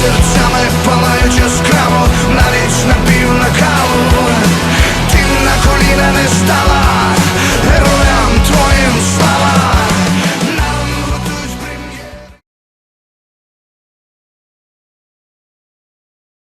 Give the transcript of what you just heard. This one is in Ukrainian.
till the time